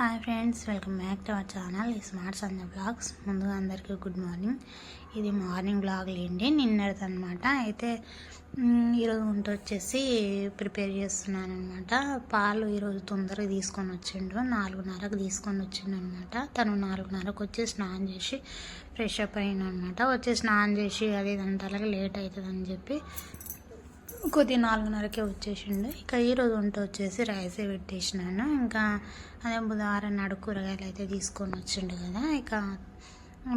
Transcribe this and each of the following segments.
Hi friends welcome back to our channel ఈ smarts Sanjay blogs ముందుగా అందరికీ గుడ్ మార్నింగ్ ఇది మార్నింగ్ బ్లాగ్ లేండి నిన్నటిది అనమాట అయితే ఈరోజు వంట వచ్చేసి ప్రిపేర్ చేస్తున్నాను అనమాట పాలు ఈరోజు తొందరగా తీసుకొని వచ్చిండు నాలుగున్నరకు తీసుకొని వచ్చిండు అనమాట తను నాలుగున్నరకు వచ్చి స్నానం చేసి ఫ్రెష్ అప్ అయిండు అనమాట వచ్చి స్నానం చేసి అది దాని అలాగే లేట్ అవుతుందని చెప్పి కొద్ది నాలుగున్నరకే వచ్చేసిండు. ఇక ఈరోజు వంట వచ్చేసి రైసే పెట్టేసినాను. ఇంకా అదే బుధవారం నాడు కూరగాయలు అయితే తీసుకొని వచ్చిండు కదా. ఇక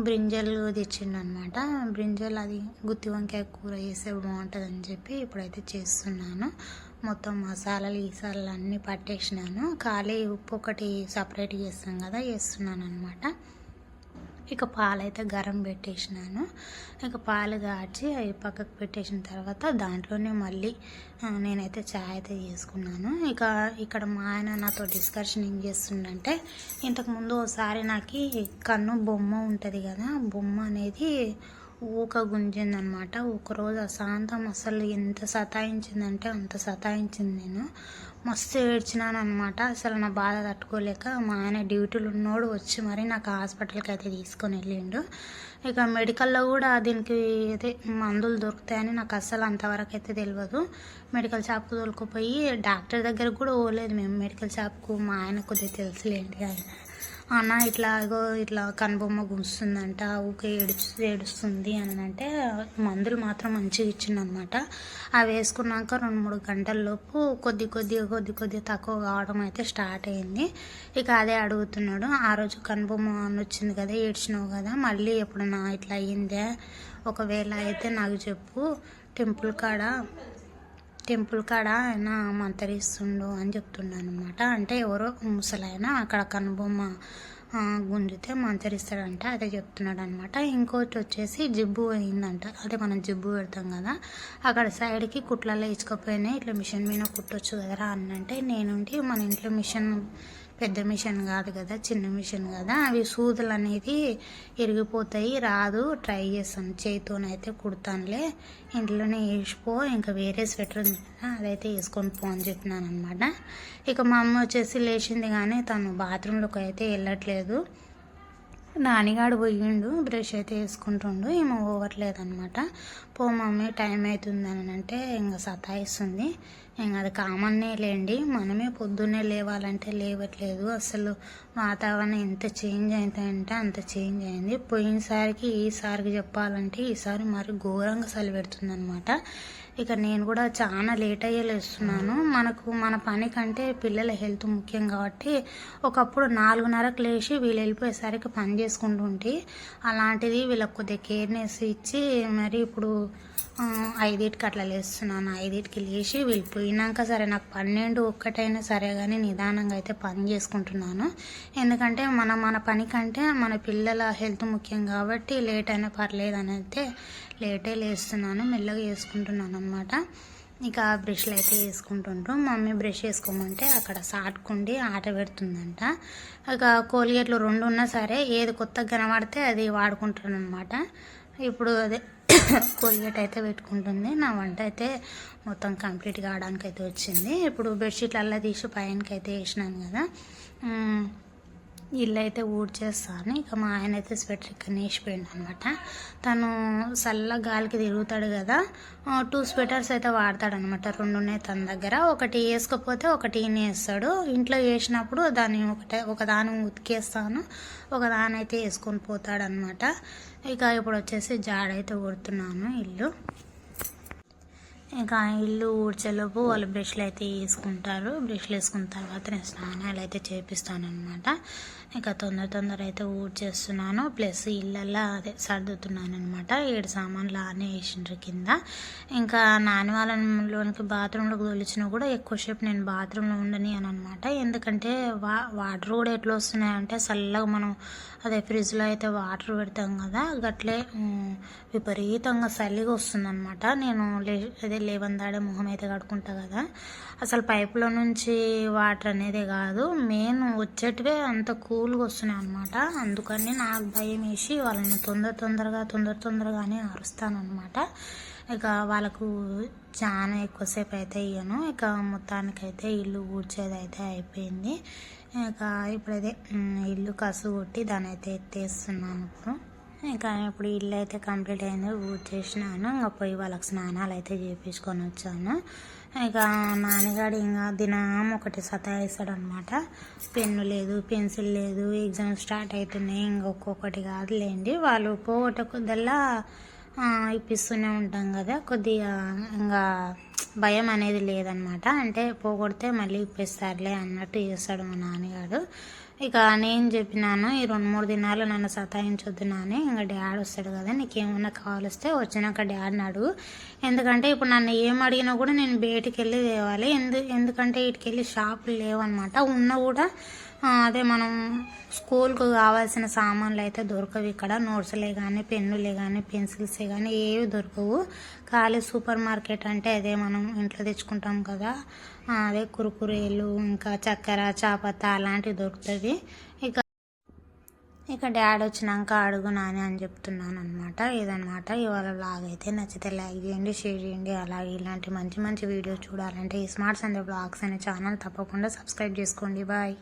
బ్రింజల్ తెచ్చిండు అనమాట బ్రింజల్ అది గుత్తి వంకాయ కూర చేస్తే బాగుంటుందని చెప్పి ఇప్పుడైతే చేస్తున్నాను. మొత్తం మసాలాలు ఈసాలు అన్నీ పట్టేసినాను. ఖాళీ ఉప్పు ఒకటి సపరేట్ చేస్తాం కదా వేస్తున్నాను అనమాట ఇక పాలైతే గరం పెట్టేసినాను. ఇక పాలు కాచి అవి పక్కకు పెట్టేసిన తర్వాత దాంట్లోనే మళ్ళీ నేనైతే చాయ్ అయితే చేసుకున్నాను. ఇక ఇక్కడ మా ఆయన నాతో డిస్కషన్ ఏం చేస్తుండంటే ఇంతకుముందు ఒకసారి నాకు కన్ను బొమ్మ ఉంటుంది కదా బొమ్మ అనేది ఊక గుంజిందనమాట. ఒకరోజు అశాంతం అసలు ఎంత సతాయించిందంటే అంత సతాయించింది నేను. మస్తు ఏడ్చినాను అనమాట అసలు నా బాధ తట్టుకోలేక మా ఆయన డ్యూటీలు ఉన్నోడు వచ్చి మరి నాకు హాస్పిటల్కి అయితే తీసుకొని వెళ్ళిండు. ఇక మెడికల్లో కూడా దీనికి అదే మందులు దొరుకుతాయని నాకు అస్సలు అంతవరకు అయితే తెలియదు మెడికల్ షాప్కి తోలుకుపోయి డాక్టర్ దగ్గరకు కూడా పోలేదు మేము. మెడికల్ షాప్కు మా ఆయన కొద్దిగా తెలుసులేండి ఆయన. అన్న ఇట్లాగో ఇట్లా కనుబొమ్మ గుంస్తుందంట ఊకే ఏడుచు ఏడుస్తుంది అని అంటే మందులు మాత్రం మంచిగా ఇచ్చిందనమాట అవి వేసుకున్నాక రెండు మూడు గంటల్లోపు కొద్ది కొద్దిగా కొద్ది కొద్దిగా తక్కువ కావడం అయితే స్టార్ట్ అయింది. ఇక అదే అడుగుతున్నాడు ఆ రోజు కనుబొమ్మ అని వచ్చింది కదా ఏడ్చినావు కదా మళ్ళీ ఎప్పుడన్నా ఇట్లా అయ్యిందే? ఒకవేళ అయితే నాకు చెప్పు టెంపుల్ కాడ టెంపుల్ కాడ ఆయన మంతరిస్తుండు అని చెప్తున్నాను అనమాట అంటే ఎవరో ముసలాయన అక్కడ కనుబొమ్మ గుంజితే మంతరిస్తాడంట అదే చెప్తున్నాడు అనమాట ఇంకోటి వచ్చేసి జిబ్బు అయిందంట అదే మనం జిబ్బు పెడతాం కదా అక్కడ సైడ్కి కుట్లలో ఇచ్చుకపోయినాయి ఇట్లా మిషన్ మీద కుట్టొచ్చు కదరా అని అంటే నేనుండి మన ఇంట్లో మిషన్ పెద్ద మిషన్ కాదు కదా చిన్న మిషన్ కదా. అవి సూదులు అనేది ఇరిగిపోతాయి. రాదు ట్రై చేస్తాను. చేతితోనైతే కుడతానులే. ఇంట్లోనే వేసిపో ఇంకా వేరే స్వెటర్ ఉంది కదా అదైతే వేసుకొని పో అని చెప్పినాను అనమాట ఇక మా అమ్మ వచ్చేసి లేచింది కానీ తను బాత్రూంలోకి అయితే వెళ్ళట్లేదు. నానిగాడు పోయిండు బ్రష్ అయితే వేసుకుంటుండు ఏమో పోవట్లేదు అనమాట పో మమ్మీ టైం అవుతుంది అని అంటే ఇంకా సతాయిస్తుంది. ఇంకా అది కామన్నే లేండి. మనమే పొద్దున్నే లేవాలంటే లేవట్లేదు. అసలు వాతావరణం ఎంత చేంజ్ అవుతాయంటే అంత చేంజ్ అయింది. పోయినసారికి ఈసారికి చెప్పాలంటే ఈసారి మరి ఘోరంగా చలి పెడుతుంది అనమాట ఇక నేను కూడా చాలా లేట్ అయ్యే లేస్తున్నాను. మనకు మన పని కంటే పిల్లల హెల్త్ ముఖ్యం కాబట్టి ఒకప్పుడు నాలుగున్నరకు లేచి వీళ్ళు వెళ్ళిపోయేసరికి పని చేసుకుంటుంటే అలాంటిది వీళ్ళకి కొద్దిగా కేర్నెస్ ఇచ్చి మరి ఇప్పుడు ఐదింటికి అట్లా లేస్తున్నాను. ఐదింటికి లేచి వీళ్ళు పోయినాక సరే నాకు పన్నెండు ఒక్కటైనా సరే కానీ నిదానంగా అయితే పని చేసుకుంటున్నాను. ఎందుకంటే మన మన పని కంటే మన పిల్లల హెల్త్ ముఖ్యం కాబట్టి లేట్ అయినా పర్లేదు అని అయితే లేటే లేస్తున్నాను మెల్లగా వేసుకుంటున్నాను అనమాట ఇక బ్రష్లు అయితే వేసుకుంటుంటాం మమ్మీ బ్రష్ వేసుకోమంటే అక్కడ సాటుకుండి ఆట పెడుతుందంట. ఇక కోల్గేట్లు రెండు ఉన్నా సరే ఏది కొత్తగా కనబడితే అది వాడుకుంటాను అనమాట ఇప్పుడు అదే కోల్గేట్ అయితే పెట్టుకుంటుంది. నా వంట అయితే మొత్తం కంప్లీట్ కావడానికి అయితే వచ్చింది. ఇప్పుడు బెడ్షీట్లల్లా తీసి పైనకి అయితే వేసినాను కదా. ఇల్లు అయితే ఊడ్చేస్తాను. ఇక మా ఆయన అయితే స్వెటర్ ఇక్కడ వేసిపోయింది అనమాట తను చల్ల గాలికి తిరుగుతాడు కదా టూ స్వెటర్స్ అయితే వాడతాడు అనమాట రెండు ఉన్నాయి తన దగ్గర. ఒకటి వేసుకోకపోతే ఒకటి వేస్తాడు. ఇంట్లో వేసినప్పుడు దాన్ని ఒకటే ఒకదాని ఉతికేస్తాను. ఒకదాని అయితే వేసుకొని పోతాడు అనమాట ఇక ఇప్పుడు వచ్చేసి జాడైతే కొడుతున్నాను ఇల్లు. ఇంకా ఇల్లు ఊడ్చేలోపు వాళ్ళు బ్రష్లు అయితే వేసుకుంటారు. బ్రష్లు వేసుకున్న తర్వాత నేను స్నానాలు అయితే చేపిస్తాను అనమాట ఇక తొందర తొందర అయితే ఊడ్చేస్తున్నాను ప్లస్ ఇళ్ళల్లో అదే సర్దుతున్నాను అనమాట ఏడు సామాన్లు ఆనే వేసిండ్రు కింద. ఇంకా నానివాళ్ళలోనికి బాత్రూంలోకి తొలిచినా కూడా ఎక్కువసేపు నేను బాత్రూంలో ఉండని అని అనమాట ఎందుకంటే వా వాటర్ కూడా ఎట్లా వస్తున్నాయంటే చల్లగా మనం అదే ఫ్రిడ్జ్లో అయితే వాటర్ పెడతాం కదా గట్లే విపరీతంగా చలిగా వస్తుందన్నమాట. నేను లే అదే లేవందాడే మొహం అయితే కడుకుంటా కదా. అసలు పైపులో నుంచి వాటర్ అనేది కాదు మెయిన్ వచ్చేటివే అంత కూ కూల్గా వస్తున్నాయి అనమాట అందుకని నాకు భయం వేసి వాళ్ళని తొందర తొందరగా తొందర తొందరగానే అరుస్తాను అనమాట ఇక వాళ్ళకు చాలా ఎక్కువసేపు అయితే ఇయ్యను. ఇక మొత్తానికైతే ఇల్లు ఊడ్చేది అయితే అయిపోయింది. ఇక ఇప్పుడైతే ఇల్లు కసు కొట్టి దాని అయితే ఎత్తేస్తున్నాను ఇప్పుడు. ఇంకా ఇప్పుడు ఇల్లు అయితే కంప్లీట్ అయింది. పూజ చేసినాను ఇంకా పోయి వాళ్ళకి స్నానాలు అయితే చేపించుకొని వచ్చాను. ఇక నాన్నగాడు ఇంకా దినం ఒకటి సతాయిస్తాడు అనమాట పెన్ను లేదు పెన్సిల్ లేదు ఎగ్జామ్ స్టార్ట్ అవుతున్నాయి ఇంకొక్కొక్కటి కాదులేండి. వాళ్ళు పోగొట్టకొద్దల్లా ఇప్పిస్తూనే ఉంటాం కదా. కొద్దిగా ఇంకా భయం అనేది లేదనమాట అంటే పోగొడితే మళ్ళీ ఇప్పిస్తారులే అన్నట్టు చేస్తాడు మా నాన్నగాడు. ఇక నేను చెప్పినాను ఈ రెండు మూడు దినాలు నన్ను సతాయించొద్దు నాని ఇంకా డాడీ వస్తాడు కదా నీకేమన్నా కావాలిస్తే వచ్చినాక డాడీని అడుగు ఎందుకంటే ఇప్పుడు నన్ను ఏం అడిగినా కూడా నేను బయటికి వెళ్ళి తేవాలి ఎందు ఎందుకంటే ఇటుకెళ్ళి షాపులు లేవన్నమాట. ఉన్నా కూడా అదే మనం స్కూల్కు కావాల్సిన సామాన్లు అయితే దొరకవు ఇక్కడ. నోట్స్లే కానీ పెన్నులే కానీ పెన్సిల్సే కానీ ఏవి దొరకవు. ఖాళీ సూపర్ మార్కెట్ అంటే అదే మనం ఇంట్లో తెచ్చుకుంటాం కదా. అదే కురుకురేలు ఇంకా చక్కెర చాపత్త అలాంటివి దొరుకుతుంది. ఇక ఇక డాడీ వచ్చినాక అడుగు నాని అని చెప్తున్నాను అనమాట ఇదనమాట ఇవాళ బ్లాగ్ అయితే నచ్చితే లైక్ చేయండి షేర్ చేయండి. అలాగే ఇలాంటి మంచి మంచి వీడియోస్ చూడాలంటే ఈ స్మార్ట్ సండే బ్లాగ్స్ అనే ఛానల్ తప్పకుండా సబ్స్క్రైబ్ చేసుకోండి. బాయ్